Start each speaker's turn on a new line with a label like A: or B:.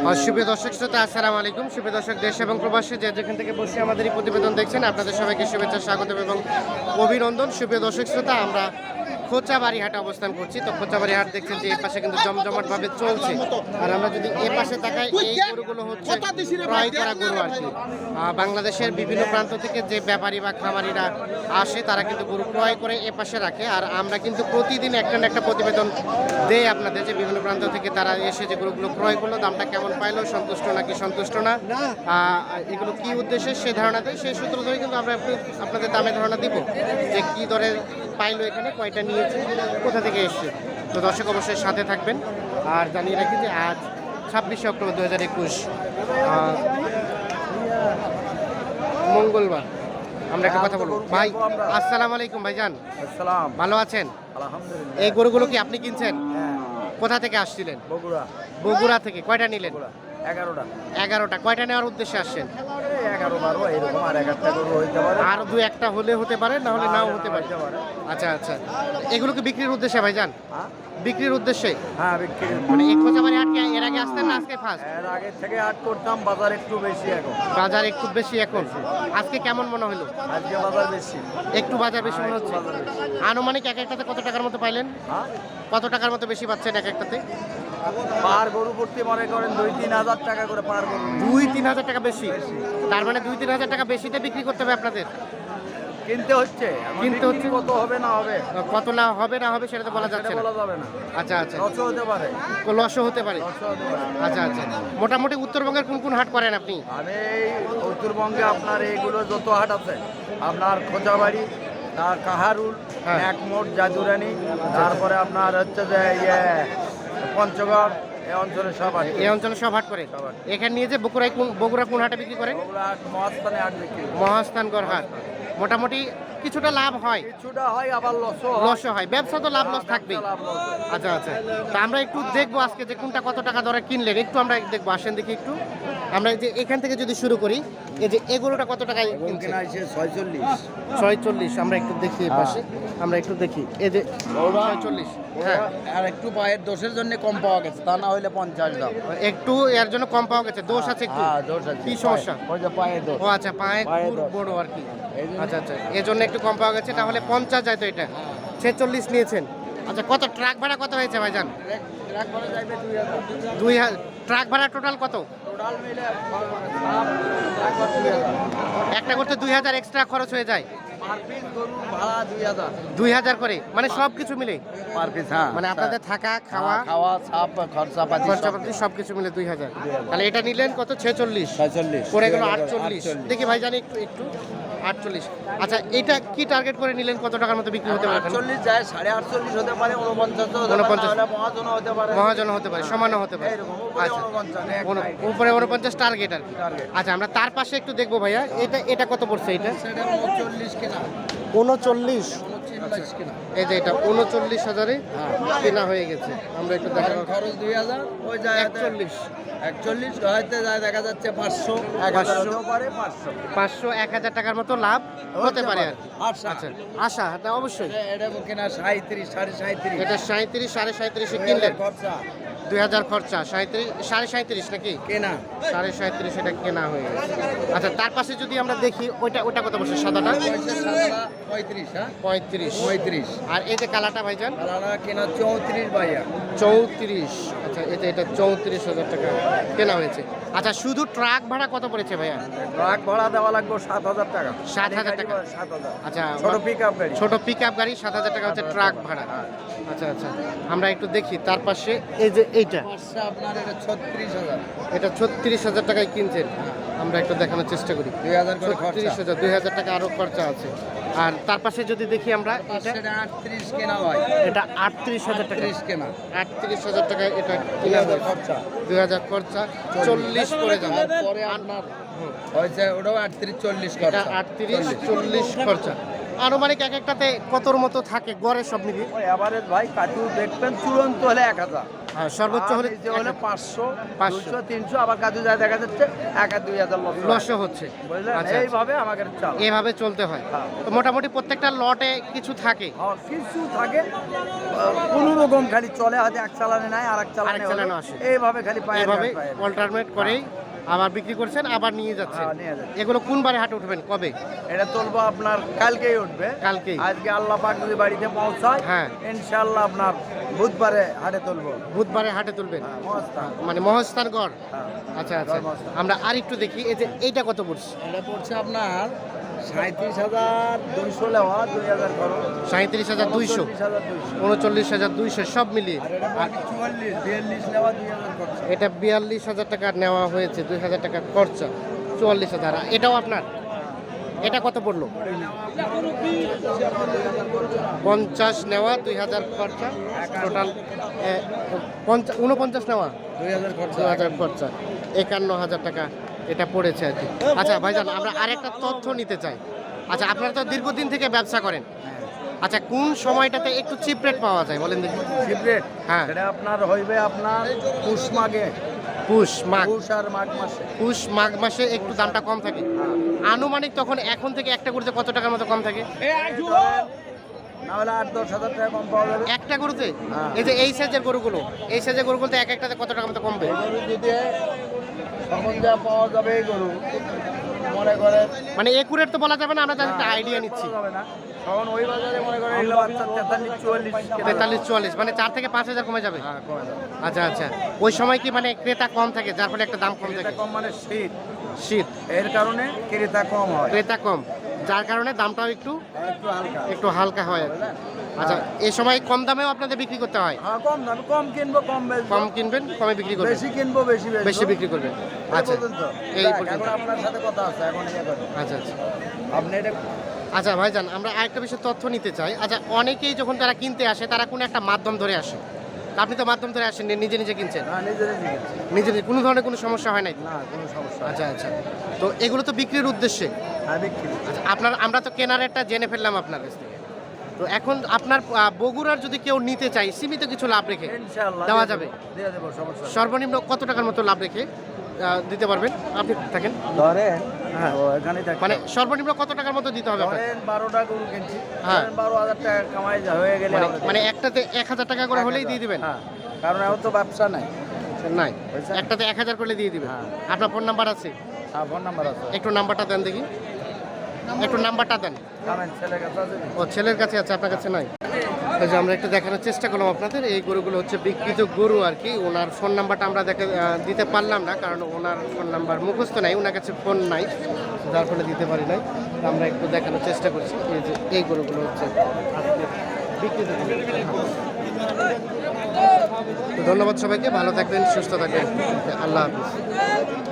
A: সুপ্রিয় দর্শক শ্রোতা, আসসালামু আলাইকুম। শুভ দর্শক, দেশ এবং প্রবাসী যে যেখান থেকে বসে আমাদের এই প্রতিবেদন দেখছেন, আপনাদের সবাইকে শুভেচ্ছা, স্বাগত এবং অভিনন্দন। শুভ দর্শক শ্রোতা, আমরা খোঁচাবাড়ি হাটে অবস্থান করছি। তো খোঁচাবাড়ি হাট দেখছেন যে এই পাশে কিন্তু জমজমাট ভাবে চলছে। আর আমরা যদি এ পাশে তাকাই এই গরুগুলো হচ্ছে ক্রয় করা গরু আর কি। বাংলাদেশের বিভিন্ন প্রান্ত থেকে যে ব্যাপারী বা খামারিরা আসে তারা কিন্তু গরু ক্রয় করে এ পাশে রাখে। আর আমরা কিন্তু প্রতিদিন একটা না একটা প্রতিবেদন দেই আপনাদের যে বিভিন্ন প্রান্ত থেকে তারা এসে যে গরুগুলো ক্রয় করল দামটা কেমন পাইলো সন্তুষ্ট নাকি সন্তুষ্ট না? এগুলো কি উদ্দেশ্যে সে ধারণা দেয়? সেই সূত্র ধরে কিন্তু আমরা আপনাদের দামে ধারণা দিব যে কি দরে পাইলো এখানে কয়টা নিয়েছে কোথা থেকে এসছে? তো দর্শক অবশ্যই সাথে থাকবেন। আর জানিয়ে রাখি যে আজ ছাব্বিশে অক্টোবর দু হাজার একুশ মঙ্গলবার। আমরা একটা কথা বলব। ভাই আসসালামু আলাইকুম ভাইজান।
B: আসসালাম।
A: ভালো আছেন? এই গরুগুলো কি আপনি কিনছেন?
B: হ্যাঁ।
A: কোথা থেকে আসছিলেন?
B: বগুড়া।
A: বগুড়া থেকে। কয়টা নিলেন?
B: এগারোটা।
A: এগারোটা। কয়টা নেওয়ার উদ্দেশ্যে আসছেন?
B: এগারো বারো এরকম আর এক একটা গরু হইতে পারে।
A: আর দু একটা হলে হতে পারে না হলে নাও হতে পারে। আচ্ছা আচ্ছা। এগুলো কি বিক্রির উদ্দেশ্যে ভাইজান?
B: হ্যাঁ?
A: বিক্রির উদ্দেশ্যে?
B: হ্যাঁ বিক্রি
A: মানে এক কোচাবাড়ি আটকে এর আগে আসতেন না আজকে ফার্স্ট
B: এর আগে থেকে হাট করতাম বাজার একটু বেশি এখন।
A: বাজার একটু বেশি এখন। আজকে কেমন মনে হলো?
B: আজকে বাজার বেশি।
A: একটু বাজার বেশি মনে হচ্ছে।
B: হ্যাঁ, বেশি।
A: আনুমানিক এক একটাতে কত টাকার মতো পাইলেন?
B: হ্যাঁ?
A: কত টাকার মতো বেশি পাচ্ছেন এক একটাতে?
B: পার গরু প্রতি মনে করেন দুই তিন হাজার টাকা করে পার গরু।
A: দুই তিন হাজার টাকা বেশি? তার মানে দুই তিন হাজার টাকা বেশিতে বিক্রি করতে হবে আপনাদের?
B: কিনতে হচ্ছে।
A: কিনতে হচ্ছে।
B: কত হবে না হবে?
A: কত না হবে না হবে সেটা তো বলা যাচ্ছে
B: বলা যাবে না।
A: আচ্ছা আচ্ছা।
B: লসও হতে পারে।
A: লসও হতে পারে। আচ্ছা আচ্ছা। মোটামুটি উত্তরবঙ্গের কোন কোন হাট করেন আপনি?
B: আমি উত্তরবঙ্গে আপনার এইগুলো যত হাট আছে আপনার খোঁচাবাড়ি তার কাহারুল
A: হ্যাঁ।
B: একমোট জাদুরানি তারপরে আপনার হচ্ছে যে ইয়ে পঞ্চগড় এই অঞ্চলে সব হাট
A: এই অঞ্চলে সব হাট
B: সব হাট।
A: এখানে নিয়ে যে বগুড়ায় কোন বগুড়া কোন হাটে বিক্রি করেন
B: ওগুলো হাট মহাস্থানে হাট বিক্রি করে।
A: মহাস্থানগড় হাট। মোটামুটি কিছুটা লাভ হয়।
B: কিছুটা হয় আবার লসও হয়।
A: লসও হয়। ব্যবসা তো লাভ লস থাকবেই।
B: লাভ হয়।
A: আচ্ছা আচ্ছা। তা আমরা একটু দেখব আজকে যে কোনটা কত টাকা দরে কিনলেন। একটু আমরা দেখব আসেন দেখি একটু। আমরা এই যে এখান থেকে যদি শুরু করি এই যে এগুলোটা কত টাকায়
B: কেনা হয়েছে ছয়চল্লিশ
A: ছয়চল্লিশ আমরা একটু দেখি পাশে। আমরা একটু দেখি। এই যে ছয়চল্লিশ হ্যাঁ।
B: আর একটু পায়ের দোষের জন্য কম পাওয়া গেছে তা না হইলে পঞ্চাশ দাম
A: একটু এর জন্য কম পাওয়া গেছে দোষ আছে একটু?
B: হ্যাঁ দোষ আছে।
A: কি সমস্যা?
B: ওই যে পায়ের দোষ।
A: ও আচ্ছা পায়ে বড় আর কি। আচ্ছা আচ্ছা এর জন্য একটু কম পাওয়া গেছে তাহলে পঞ্চাশ যায় তো এটা। ছেচল্লিশ নিয়েছেন। আচ্ছা কত ট্রাক ভাড়া কত হয়েছে ভাইজান?
B: ট্রাক ভরা যাইবে দুই হাজার
A: ট্রাক ভাড়া টোটাল কত? একটা করতে দুই হাজার এক্সট্রা খরচ হয়ে যায়।
B: দুই হাজার।
A: করে? মানে সব কিছু মিলে?
B: পার পিস হ্যাঁ।
A: মানে আপনাদের থাকা খাওয়া?
B: খাওয়া ছাপ খরচা পাতি
A: খরচাপাতি সব কিছু মিলে দুই হাজার। তাহলে এটা নিলেন কত? ছেচল্লিশ। গেল আটচল্লিশ। দেখি ভাই জানি একটু একটু। আটচল্লিশ। আচ্ছা এটা কি টার্গেট করে নিলেন? কত টাকার মতো বিক্রি হতে পারে এখানে?
B: আটচল্লিশ যায় সাড়ে আটচল্লিশ হতে পারে উনপঞ্চাশ হতে পারে মহাজন হতে পারে।
A: মহাজন হতে পারে সমানও হতে পারে।
B: উপরে
A: আচ্ছা।
B: উনপঞ্চাশ।
A: উপরে উনপঞ্চাশ টার্গেট আর কি। আচ্ছা আমরা তার পাশে একটু দেখব ভাইয়া। এটা এটা কত পড়ছে এটা?
B: সেটা উনচল্লিশ
A: এই যে এটা উনচল্লিশ হাজারে
B: হ্যাঁ।
A: কেনা হয়ে গেছে। আমরা একটু দেখাবো
B: খরচ দুই হাজার ওই যায়
A: একচল্লিশ।
B: একচল্লিশ হয়তো যায় দেখা যাচ্ছে পাঁচশো।
A: পাঁচশো।
B: পাঁচশো।
A: পাঁচশো এক হাজার টাকার মতো লাভ হতে পারে আর
B: আচ্ছা
A: আচ্ছা আশা এটা অবশ্যই।
B: এটা কেনা সাঁত্রিশ সাড়ে সাঁত্রিশ
A: এটা সাঁত্রিশ সাড়ে সাঁত্রিশে কিনলেন।
B: খরচা।
A: দুই হাজার খরচা সাঁত্রিশ সাড়ে সাঁত্রিশ নাকি?
B: কেনা।
A: সাড়ে সাঁত্রিশ এটা কেনা হয়ে গেছে। আচ্ছা তার পাশে যদি আমরা দেখি ওইটা ওটা কত বসে সাদাটা?
B: পঁয়ত্রিশ হ্যাঁ
A: পঁয়ত্রিশ।
B: পঁয়ত্রিশ।
A: আর এই যে কালাটা ভাইজান?
B: কালারা কেনা চৌত্রিশ বাইয়া
A: চৌত্রিশ। আচ্ছা এটা এটা চৌত্রিশ হাজার টাকা কেনা হয়েছে। আচ্ছা শুধু ট্রাক ভাড়া কত পড়েছে ভাইয়া?
B: ট্রাক ভাড়া দেওয়া লাগবে সাত হাজার টাকা।
A: 7,000 টাকা।
B: সাত হাজার।
A: আচ্ছা
B: ছোট পিক আপ গাড়ি।
A: ছোট পিক আপ গাড়ি সাত হাজার টাকা হচ্ছে ট্রাক ভাড়া। আচ্ছা আচ্ছা। আমরা একটু দেখি তার পাশে এই যে এইটা।
B: আপনার এটা ছত্রিশ হাজার।
A: এটা ছত্রিশ হাজার টাকায় কিনছেন। আমরা একটু দেখানোর চেষ্টা করি।
B: দুই হাজার
A: ছত্রিশ হাজার দুই হাজার টাকা আরও খরচা আছে। আর তার পাশে যদি দেখি আমরা এটা
B: আটত্রিশ কেনা ভাই
A: এটা আটত্রিশ হাজার টাকা।
B: কেনা।
A: আটত্রিশ হাজার টাকায় এটা কিনা
B: হাজার খরচা।
A: দুই হাজার খরচা চল্লিশ করে যাবে।
B: পরে আপনার হয়েছে ওটাও আটত্রিশ চল্লিশ খরচা।
A: আটত্রিশ চল্লিশ খরচা। আনুমানিক এক একটাতে কতর মতো থাকে গড়ে সব মিলিয়ে?
B: অ্যাভারেজ ভাই কাচু দেখবেন চূড়ান্ত হলে এক হাজার।
A: হ্যাঁ, সর্বোচ্চ হলে
B: নিচে হলে পাঁচশো পাঁচশো। তিনশো আবার কাজু যায় দেখা যাচ্ছে এক আর দুই হাজার লস
A: লসও হচ্ছে। আচ্ছা, আচ্ছা।
B: এইভাবে আমাদের চাল।
A: এভাবে চলতে হয়।
B: হ্যাঁ।
A: তো মোটামুটি প্রত্যেকটা লটে কিছু থাকে?
B: হ্যাঁ, কিছু থাকে। কোন রকম খালি চলে হয়তো এক চালানে নাই আর এক চালানে
A: আসে।
B: এইভাবে খালি পায়ে
A: এভাবে অল্টারনেট করেই আবার বিক্রি করছেন আবার নিয়ে যাচ্ছেন।
B: হ্যাঁ, নিয়ে যাচ্ছি।
A: এগুলো কোন বারে হাটে উঠবেন? কবে?
B: এটা তুলবো আপনার কালকেই উঠবে।
A: কালকেই।
B: আজকে আল্লাহ পাক যদি বাড়িতে পৌঁছায়
A: হ্যাঁ।
B: ইনশাআল্লাহ আপনার বুধবারে হাটে তুলবো।
A: বুধবারে হাটে তুলবেন?
B: হ্যাঁ,
A: মানে মহস্থানগড়
B: হ্যাঁ।
A: আচ্ছা আচ্ছা। আমরা আরেকটু দেখি এই যে এইটা কত পড়ছে?
B: এটা পড়ছে আপনার সাঁত্রিশ হাজার দুইশো দুই হাজার খরচ
A: সাঁত্রিশ হাজার দুইশো?
B: উনচল্লিশ হাজার দুইশো।
A: সব মিলিয়ে।
B: এটা বিয়াল্লিশ হাজার খরচ।
A: এটা বিয়াল্লিশ হাজার টাকা নেওয়া হয়েছে দুই হাজার টাকা খরচা চুয়াল্লিশ হাজার। এটাও আপনার? এটা কত পড়ল? পঞ্চাশ নেওয়া দুই হাজার খরচা টোটাল উনপঞ্চাশ নেওয়া?
B: দুই হাজার খরচা।
A: একান্ন হাজার টাকা। এটা পড়েছে আর কি। আচ্ছা ভাইজান আমরা আরেকটা তথ্য নিতে চাই। আচ্ছা আপনারা তো দীর্ঘদিন থেকে ব্যবসা করেন। আচ্ছা কোন সময়টাতে একটু চিপ রেট পাওয়া যায় বলেন দেখি।
B: সিপ্রেট
A: হ্যাঁ।
B: এটা আপনার হইবে আপনার পুষ মাগে
A: পুষ মাঘ।
B: পুষ আর মাঘ মাসে।
A: পুষ মাঘ মাসে একটু দামটা কম থাকে।
B: হ্যাঁ।
A: আনুমানিক তখন এখন থেকে একটা করতে কত টাকার মতো কম থাকে?
B: না হলে আট দশ হাজার টাকা কম পাওয়া যাবে।
A: একটা গরুতে?
B: হ্যাঁ।
A: এই যে এই সাইজের গরুগুলো এই সাইজের গরুগুলোতে এক একটাতে কত টাকার মতো কমবে?
B: গরু যদি তখন যা পাওয়া যাবে এই গরু মনে করেন
A: মানে একুরেট তো বলা যাবে না আমরা একটা আইডিয়া নিচ্ছি।
B: তখন ওই বাজারে মনে করেন এগুলো বাচ্চা তেতাল্লিশ চুয়াল্লিশ
A: তেতাল্লিশ চুয়াল্লিশ মানে চার থেকে পাঁচ হাজার কমে যাবে?
B: হ্যাঁ কমে যাবে।
A: আচ্ছা আচ্ছা। ওই সময় কি মানে ক্রেতা কম থাকে যার ফলে একটা দাম কম থাকে?
B: কম মানে শীত।
A: শীত।
B: এর কারণে ক্রেতা কম হয়।
A: ক্রেতা কম। যার কারণে দামটাও একটু
B: একটু হালকা
A: হয়। আচ্ছা এই সময় কম দামেও আপনাদের বিক্রি করতে হয়?
B: হ্যাঁ কম দামে কম কিনবো কম
A: কম কিনবেন কমে বিক্রি করবেন?
B: বেশি কিনবো বেশি
A: বেশি বিক্রি করবেন। আচ্ছা এই পর্যন্ত।
B: আপনার সাথে কথা আছে এখন ইয়ে
A: আচ্ছা আচ্ছা।
B: আপনি এটা
A: আচ্ছা ভাইজান আমরা আরেকটা বিষয়ে তথ্য নিতে চাই। আচ্ছা অনেকেই যখন তারা কিনতে আসে তারা কোনো একটা মাধ্যম ধরে আসে। আপনি তো মাধ্যম ধরে আসেন নিজে নিজে কিনছেন?
B: নিজে নিজে।
A: নিজে কোনো ধরনের কোনো সমস্যা হয় নাই?
B: না কোনো সমস্যা
A: আচ্ছা আচ্ছা। তো এগুলো তো বিক্রির উদ্দেশ্যে?
B: হ্যাঁ
A: আচ্ছা আপনার আমরা তো কেনার একটা জেনে ফেললাম আপনার কাছ থেকে। তো এখন আপনার বগুড়ার যদি কেউ নিতে চাই সীমিত কিছু লাভ রেখে দেওয়া যাবে? সর্বনিম্ন কত টাকার মতো লাভ রেখে দিতে পারবেন? আপনি থাকেন?
B: ধরেন
A: হ্যাঁ। মানে সর্বনিম্ন কত টাকার মতো দিতে হবে
B: ধরেন বারোটা গরু কিনছি।
A: হ্যাঁ।
B: বারো হাজার টাকা কামাই হয়ে গেলে
A: মানে মানে একটাতে এক হাজার টাকা করে হলেই দিয়ে দিবেন?
B: হ্যাঁ। কারণ এখন তো ব্যবসা নাই।
A: নাই। একটাতে এক হাজার করলে দিয়ে দিবেন?
B: হ্যাঁ।
A: আপনার ফোন নাম্বার আছে?
B: হ্যাঁ ফোন নাম্বার আছে।
A: একটু নাম্বারটা দেন দেখি। একটু নাম্বারটা দেন।
B: ছেলের কাছে আছে
A: ও ছেলের কাছে আছে আপনার কাছে নাই? যে আমরা একটু দেখানোর চেষ্টা করলাম আপনাদের, এই গরুগুলো হচ্ছে বিকৃত গরু আর কি। ওনার ফোন নাম্বারটা আমরা দেখে দিতে পারলাম না, কারণ ওনার ফোন নাম্বার মুখস্থ নাই, ওনার কাছে ফোন নাই, যার ফলে দিতে পারি নাই। আমরা একটু দেখানোর চেষ্টা করছি, এই যে এই গরুগুলো হচ্ছে বিকৃত ধন্যবাদ সবাইকে, ভালো থাকবেন, সুস্থ থাকবেন। আল্লাহ হাফিজ।